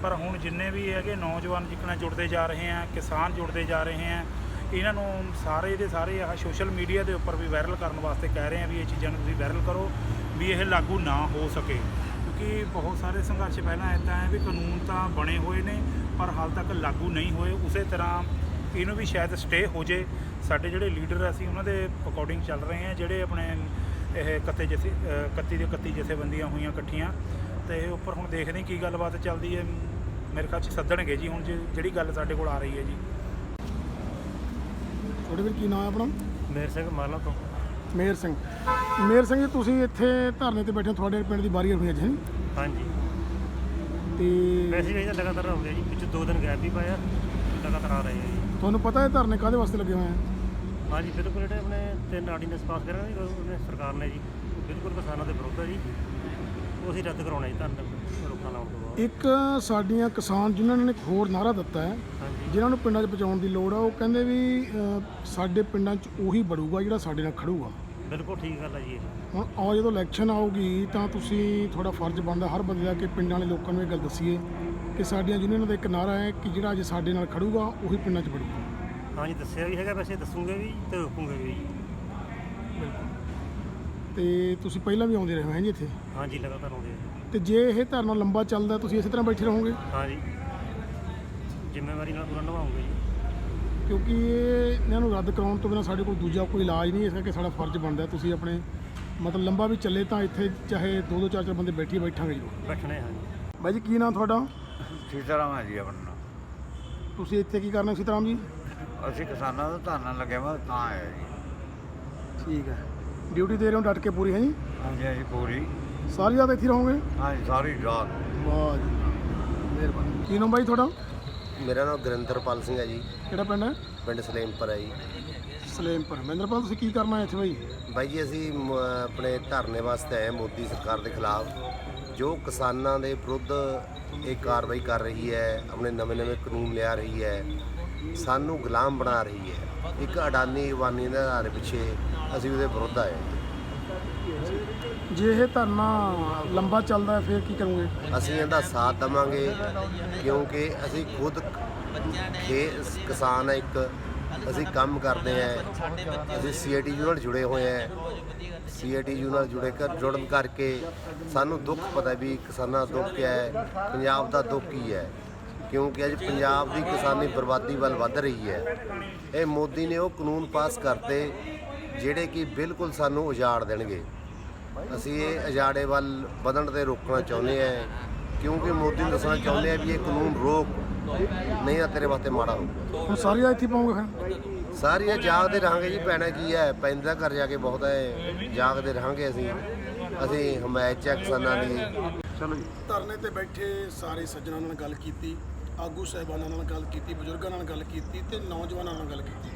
ਪਰ ਹੁਣ ਜਿੰਨੇ ਵੀ ਹੈਗੇ ਨੌਜਵਾਨ ਜਿੱਕਣਾ ਜੁੜਦੇ ਜਾ ਰਹੇ ਆ ਕਿਸਾਨ ਜੁੜਦੇ ਜਾ ਰਹੇ ਆ ਇਹਨਾਂ ਨੂੰ ਸਾਰੇ ਦੇ ਸਾਰੇ ਆਹ ਸੋਸ਼ਲ ਮੀਡੀਆ ਦੇ ਉੱਪਰ ਵੀ ਵਾਇਰਲ ਕਰਨ ਵਾਸਤੇ ਕਹਿ ਰਹੇ ਆ ਵੀ ਇਹ ਚੀਜ਼ਾਂ ਨੂੰ ਤੁਸੀਂ ਵਾਇਰਲ ਕਰੋ ਵੀ ਇਹ ਲਾਗੂ ਨਾ ਹੋ ਸਕੇ। ਕਿਉਂਕਿ ਬਹੁਤ ਸਾਰੇ ਸੰਘਰਸ਼ ਪਹਿਲਾਂ ਇੱਦਾਂ ਹੈ ਵੀ ਕਾਨੂੰਨ ਤਾਂ ਬਣੇ ਹੋਏ ਨੇ ਪਰ ਹਾਲ ਤੱਕ ਲਾਗੂ ਨਹੀਂ ਹੋਏ। ਉਸੇ ਤਰ੍ਹਾਂ ਇਹਨੂੰ ਵੀ ਸ਼ਾਇਦ ਸਟੇ ਹੋ ਜੇ। ਸਾਡੇ ਜਿਹੜੇ ਲੀਡਰ ਅਸੀਂ ਉਹਨਾਂ ਦੇ ਅਕੋਰਡਿੰਗ ਚੱਲ ਰਹੇ ਹਾਂ ਜਿਹੜੇ ਆਪਣੇ ਇਹ ਕੱਤੇ ਜਥੇ ਅ, 31 ਦੇ 31 ਜਥੇਬੰਦੀਆਂ ਹੋਈਆਂ ਇਕੱਠੀਆਂ। ਤੇ ਉੱਪਰ ਹੁਣ ਦੇਖਦੇ ਕੀ ਗੱਲਬਾਤ ਚੱਲਦੀ ਹੈ। ਮੇਰੇ ਖਿਆਲ 'ਚ ਸੱਦਣਗੇ ਜੀ ਹੁਣ ਜੇ- ਜਿਹੜੀ ਗੱਲ ਸਾਡੇ ਕੋਲ ਆ ਰਹੀ ਹੈ ਜੀ। ਤੁਹਾਡੇ ਵੀਰ ਕੀ ਨਾਮ ਹੈ ਆਪਣਾ? ਮੇਰ ਸਿੰਘ ਮਾਲਾ ਤੋਂ। ਮੇਰ ਸਿੰਘ। ਮੇਰ ਸਿੰਘ ਜੀ ਤੁਸੀਂ ਇੱਥੇ ਧਰਨੇ ਤੇ ਬੈਠੇ ਹੋ, ਤੁਹਾਡੇ ਪਿੰਡ ਦੀ ਵਾਰੀ ਹੋਈ ਅੱਜ ਹੈ? ਹਾਂਜੀ। ਤੇ ਵੈਸੇ ਵੀ ਇਹ ਲਗਾਤਾਰ ਹੋ ਗਿਆ ਜੀ ਪਿੱਛੇ ਦੋ ਦਿਨ ਗੈਪ ਵੀ ਪਾਇਆ ਲਗਾਤਾਰ ਆ ਰਹੇ ਆ ਜੀ। ਤੁਹਾਨੂੰ ਪਤਾ ਹੈ ਧਰਨੇ ਕਾਹਦੇ ਵਾਸਤੇ ਲੱਗੇ ਹੋਏ ਆ? ਹਾਂਜੀ ਬਿਲਕੁਲ ਜਿਹੜੇ ਆਪਣੇ ਤਿੰਨ ਆਰਡੀਨੈਂਸ ਪਾਸ ਕਰਿਆ ਨਾ ਜੀ ਉਹਨੇ ਸਰਕਾਰ ਨੇ ਜੀ ਉਹ ਬਿਲਕੁਲ ਕਿਸਾਨਾਂ ਦੇ ਵਿਰੁੱਧ ਹੈ ਜੀ। ਉਹ ਅਸੀਂ ਰੱਦ ਕਰਾਉਣਾ ਜੀ ਧਰਨ ਰੁੱਖਾਂ ਲਾਉਣ ਤੋਂ। ਇੱਕ ਸਾਡੀਆਂ ਕਿਸਾਨ ਜਿਨ੍ਹਾਂ ਨੇ ਇੱਕ ਹੋਰ ਨਾਰਾ ਦਿੱਤਾ ਹੈ ਜਿਨ੍ਹਾਂ ਨੂੰ ਪਿੰਡਾਂ 'ਚ ਪਹੁੰਚਾਉਣ ਦੀ ਲੋੜ ਆ ਉਹ ਕਹਿੰਦੇ ਵੀ ਅ, ਸਾਡੇ ਪਿੰਡਾਂ 'ਚ ਉਹੀ ਬੜੂਗਾ ਜਿਹੜਾ ਸਾਡੇ ਨਾਲ ਖੜੂਗਾ। ਬਿਲਕੁਲ ਠੀਕ ਗੱਲ ਹੈ ਜੀ ਇਹ। ਹੁਣ ਆ ਜਦੋਂ ਇਲੈਕਸ਼ਨ ਆਊਗੀ ਤਾਂ ਤੁਸੀਂ ਤੁਹਾਡਾ ਫਰਜ਼ ਬਣਦਾ ਹਰ ਬੰਦੇ ਦਾ ਕਿ ਪਿੰਡਾਂ ਵਾਲੇ ਲੋਕਾਂ ਨੂੰ ਇਹ ਗੱਲ ਦੱਸੀਏ ਕਿ ਸਾਡੀਆਂ ਯੂਨੀਅਨਾਂ ਦਾ ਇੱਕ ਨਾਰਾ ਹੈ ਕਿ ਜਿਹੜਾ ਅੱਜ ਸਾਡੇ ਨਾਲ ਖੜੂਗਾ ਉਹੀ ਪਿੰਡਾਂ 'ਚ ਵੜੂਗਾ ਹਾਂਜੀ ਦੱਸਿਆ ਵੀ ਹੈਗਾ ਵੈਸੇ ਦੱਸੂਗੇ ਵੀ ਤੇ ਰੋਕੂਗੇ ਵੀ। ਤੇ ਤੁਸੀਂ ਪਹਿਲਾਂ ਵੀ ਆਉਂਦੇ ਰਹੇ ਹੋ ਹੈਂ ਜੀ ਇੱਥੇ? ਹਾਂਜੀ ਲਗਾਤਾਰ ਆਉਂਦੇ ਆ ਜੀ ਤੇ ਜੇ ਇਹ ਧਰਨਾ ਲੰਬਾ ਚੱਲਦਾ ਤੁਸੀਂ ਇਸੇ ਤਰ੍ਹਾਂ ਬੈਠੇ ਰਹੋਗੇ? ਹਾਂਜੀ। ਜ਼ਿੰਮੇਵਾਰੀ ਨਾਲ ਪੂਰਾ ਨਿਭਾਉਂਗੇ ਜੀ। ਕਿਉਂਕਿ ਇਹ ਇਹਨਾਂ ਨੂੰ ਰੱਦ ਕਰਾਉਣ ਤੋਂ ਬਿਨਾਂ ਸਾਡੇ ਕੋਲ ਦੂਜਾ ਕੋਈ ਇਲਾਜ ਨਹੀਂ ਇਸ ਕਰਕੇ ਸਾਡਾ ਫਰਜ਼ ਬਣਦਾ ਤੁਸੀਂ ਆਪਣੇ ਮਤਲਬ ਲੰਬਾ ਵੀ ਚੱਲੇ ਤਾਂ ਇੱਥੇ ਚਾਹੇ ਦੋ ਦੋ ਚਾਰ ਚਾਰ ਬੰਦੇ ਬੈਠੀ ਬੈਠਾਂਗੇ ਜੀ। ਬੈਠਣੇ ਹਾਂਜੀ ਬਾਈ ਜੀ ਕੀ ਨਾਮ ਤੁਹਾਡਾ? ਸੀਤਾਰਾਮ ਹੈ ਜੀ ਆਪਣਾ ਤੁਸੀਂ ਇੱਥੇ ਕੀ ਕਰਨਾ ਸੀਤਾਰਾਮ ਜੀ? ਅਸੀਂ ਕਿਸਾਨਾਂ ਦਾ ਧਰਨਾ ਲੱਗਿਆ ਵਾ ਤਾਂ ਆਇਆ ਜੀ। ਠੀਕ ਹੈ। ਡਿਊਟੀ ਦੇ ਰਹੇ ਹੋ ਡਟ ਕੇ ਪੂਰੀ ਹੈ ਜੀ? ਹਾਂਜੀ ਹਾਂਜੀ ਪੂਰੀ। ਸਾਰੀ ਰਾਤ ਇੱਥੇ ਰਹੋਗੇ? ਹਾਂਜੀ ਸਾਰੀ ਰਾਤ। ਵਾਹ ਜੀ। ਮਿਹਰਬਾਨੀ। ਕੀ ਨਾਮ ਬਾਈ ਤੁਹਾਡਾ? ਮੇਰਾ ਨਾਮ ਗੁਰਿੰਦਰਪਾਲ ਸਿੰਘ ਹੈ ਜੀ। ਕਿਹੜਾ ਪਿੰਡ ਹੈ? ਪਿੰਡ ਸਲੇਮਪੁਰ ਹੈ ਜੀ। ਸਲੇਮਪੁਰ। ਮਹਿੰਦਰਪਾਲ ਤੁਸੀਂ ਕੀ ਕਰਨਾ ਹੈ ਇੱਥੇ ਬਾਈ? ਬਾਈ ਜੀ ਅਸੀਂ ਮ- ਆਪਣੇ ਧਰਨੇ ਵਾਸਤੇ ਆਏ ਹਾਂ ਮੋਦੀ ਸਰਕਾਰ ਦੇ ਖਿਲਾਫ। ਜੋ ਕਿਸਾਨਾਂ ਦੇ ਵਿਰੁੱਧ ਇਹ ਕਾਰਵਾਈ ਕਰ ਰਹੀ ਹੈ ਆਪਣੇ ਨਵੇਂ-ਨਵੇਂ ਕਾਨੂੰਨ ਲਿਆ ਰਹੀ ਹੈ ਸਾਨੂੰ ਗੁਲਾਮ ਬਣਾ ਰਹੀ ਹੈ। ਇੱਕ ਅਡਾਨੀ ਅਬਾਨੀ ਦੇ ਆਧਾਰ ਪਿੱਛੇ ਅਸੀਂ ਉਹਦੇ ਵਿਰੁੱਧ ਆਏ ਹਾਂ। ਜੇ ਇਹ ਧਰਨਾ ਲੰਬਾ ਚੱਲਦਾ ਹੈ, ਫਿਰ ਕੀ ਕਰੋਗੇ? ਅਸੀਂ ਇਹਦਾ ਸਾਥ ਦੇਵਾਂਗੇ, ਕਿਉਂਕਿ ਅਸੀਂ ਖੁਦ ਖੇ, ਕਿਸਾਨ ਹੈ ਇੱਕ। ਅਸੀਂ ਕੰਮ ਕਰਦੇ ਹਾਂ। ਅਸੀਂ ਸੀਆਈਟੀ ਨਾਲ ਜੁੜੇ ਹੋਏ ਹਾਂ। ਸੀਆਈਟੀ ਨਾਲ ਜੁੜੇ ਕਰ, ਜੁੜਨ ਕਰਕੇ ਸਾਨੂੰ ਦੁੱਖ ਪਤਾ ਵੀ ਕਿਸਾਨਾਂ ਦਾ ਦੁੱਖ ਕੀ ਹੈ, ਪੰਜਾਬ ਦਾ ਦੁੱਖ ਕੀ ਹੈ। ਕਿਉਂਕਿ ਅੱਜ ਪੰਜਾਬ ਦੀ ਕਿਸਾਨੀ ਬਰਬਾਦੀ ਵੱਲ ਵੱਧ ਰਹੀ ਹੈ। ਇਹ ਮੋਦੀ ਨੇ ਉਹ ਕਾਨੂੰਨ ਪਾਸ ਕਰਤੇ, ਜਿਹੜੇ ਕਿ ਬਿਲਕੁਲ ਸਾਨੂੰ ਉਜਾੜ ਦੇਣਗੇ। ਅਸੀਂ ਇਹ ਉਜਾੜੇ ਵੱਲ ਵਧਣ ਤੇ ਰੋਕਣਾ ਚਾਹੁੰਦੇ ਹਾਂ ਕਿਉਂਕਿ ਮੋਦੀ ਨੂੰ ਦੱਸਣਾ ਚਾਹੁੰਦੇ ਆ ਵੀ ਇਹ ਕਾਨੂੰਨ ਰੋਕ ਨਹੀਂ ਤਾਂ ਤੇਰੇ ਵਾਸਤੇ ਮਾੜਾ ਹੋਊਗਾ। ਹੁਣ ਸਾਰੀਆਂ ਇੱਥੇ ਪਾਉਂਗੇ ਫਿਰ? ਸਾਰੀਆਂ ਜਾਗਦੇ ਰਹਾਂਗੇ ਜੀ ਪੈਣਾ ਕੀ ਹੈ ਪੈਂਦਾ ਘਰ ਜਾ ਕੇ ਬਹੁਤ ਹੈ ਜਾਗਦੇ ਰਹਾਂਗੇ ਅਸੀਂ। ਅਸੀਂ ਹਮਾਇਤ ਹੈ ਕਿਸਾਨਾਂ ਦੀ। ਧਰਨੇ ਤੇ ਬੈਠੇ ਸਾਰੇ ਸੱਜਣਾਂ ਨਾਲ ਗੱਲ ਕੀਤੀ ਆਗੂ ਸਹਿਬਾਨਾਂ ਨਾਲ ਗੱਲ ਕੀਤੀ ਬਜ਼ੁਰਗਾਂ ਨਾਲ ਗੱਲ ਕੀਤੀ ਤੇ ਨੌਜਵਾਨਾਂ ਨਾਲ ਗੱਲ ਕੀਤੀ।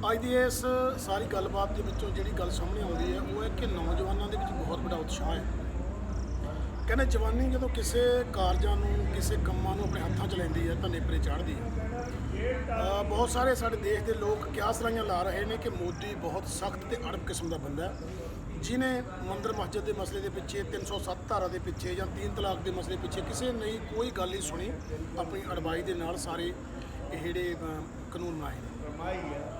ਅੱਜ ਦੀ ਇਸ ਸਾਰੀ ਗੱਲਬਾਤ ਦੇ ਵਿੱਚੋਂ ਜਿਹੜੀ ਗੱਲ ਸਾਹਮਣੇ ਆਉਂਦੀ ਹੈ, ਉਹ ਹੈ ਕਿ ਨੌਜਵਾਨਾਂ ਦੇ ਵਿੱਚ ਬਹੁਤ ਵੱਡਾ ਉਤਸ਼ਾਹ ਹੈ। ਕਹਿੰਦੇ ਜਵਾਨੀ ਜਦੋਂ ਕਿਸੇ ਕਾਰਜਾਂ ਨੂੰ, ਕਿਸੇ ਕੰਮਾਂ ਨੂੰ ਆਪਣੇ ਹੱਥਾਂ 'ਚ ਲੈਂਦੀ ਹੈ, ਤਾਂ ਨੇਪਰੇ ਚੜ੍ਹਦੀ ਹੈ। ਬਹੁਤ ਸਾਰੇ ਸਾਡੇ ਦੇਸ਼ ਦੇ ਲੋਕ ਕਿਆਸ ਰਾਈਆਂ ਲਾ ਰਹੇ ਨੇ ਕਿ ਮੋਦੀ ਬਹੁਤ ਸਖਤ ਤੇ ਅੜਬ ਕਿਸਮ ਦਾ ਬੰਦਾ ਹੈ। ਜਿਨੇ ਮੰਦਰ ਮਸਜਿਦ ਦੇ ਮਸਲੇ ਦੇ ਪਿੱਛੇ 307 ਧਾਰਾ ਦੇ ਪਿੱਛੇ ਜਾਂ ਤੀਨ ਤਲਾਕ ਦੇ ਮਸਲੇ ਪਿੱਛੇ ਕਿਸੇ ਨੇ ਕੋਈ ਗੱਲ ਨਹੀਂ ਸੁਣੀ, ਆਪਣੀ ਅੜਬਾਈ ਦੇ ਨਾਲ ਸਾਰੇ ਇਹ ਜਿਹੜੇ ਕਾਨੂੰਨ ਬਣਾਏ ਨੇ।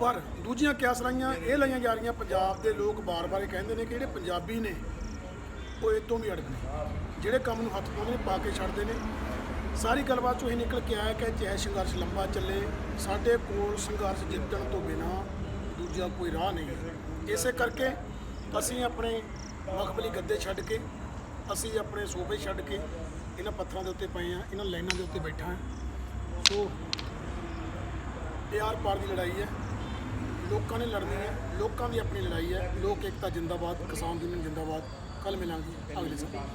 ਪਰ ਦੂਜੀਆਂ ਕਿਆਸਰਾਈਆਂ ਇਹ ਲਾਈਆਂ ਜਾ ਰਹੀਆਂ ਪੰਜਾਬ ਦੇ ਲੋਕ ਬਾਰ-ਬਾਰ ਇਹ ਕਹਿੰਦੇ ਨੇ ਕਿ ਜਿਹੜੇ ਪੰਜਾਬੀ ਨੇ, ਉਹ ਇਹ ਤੋਂ ਵੀ ਅੜਕ ਨੇ। ਜਿਹੜੇ ਕੰਮ ਨੂੰ ਹੱਥ ਪਾਉਂਦੇ ਨੇ, ਪਾ ਕੇ ਛੱਡਦੇ ਨੇ। ਸਾਰੀ ਗੱਲਬਾਤ ਚੋਂ ਇਹ ਨਿਕਲ ਕੇ ਆਇਆ ਕਿ ਚਾਹੇ ਸੰਘਰਸ਼ ਲੰਬਾ ਚੱਲੇ, ਸਾਡੇ ਕੋਲ ਸੰਘਰਸ਼ ਜਿੱਤਣ ਤੋਂ ਬਿਨਾ ਦੂਜਾ ਕੋਈ ਰਾਹ ਨਹੀਂ ਹੈ। ਇਸੇ ਕਰਕੇ ਅਸੀਂ ਆਪਣੇ ਮਖਬਲੀ ਗੱਦੇ ਛੱਡ ਕੇ, ਅਸੀਂ ਆਪਣੇ ਸੋਫੇ ਛੱਡ ਕੇ ਇਹਨਾਂ ਪੱਥਰਾਂ ਦੇ ਉੱਤੇ ਪਏ ਆ ਇਹਨਾਂ ਲਾਈਨਾਂ ਦੇ ਉੱਤੇ ਬੈਠਾ ਹਾਂ। ਸੋ ਇਹ ਆਰ ਪਾਰ ਦੀ ਲੜਾਈ ਹੈ। ਲੋਕਾਂ ਨੇ ਲੜਨੀ ਹੈ, ਲੋਕਾਂ ਦੀ ਆਪਣੀ ਲੜਾਈ ਹੈ, ਲੋਕ ਏਕਤਾ ਜਿੰਦਾਬਾਦ, ਕਿਸਾਨ ਯੂਨੀਅਨ ਜਿੰਦਾਬਾਦ ਕੱਲ ਮਿਲਾਂਗੇ ਅਗਲੇ ਸਪਤਾਹ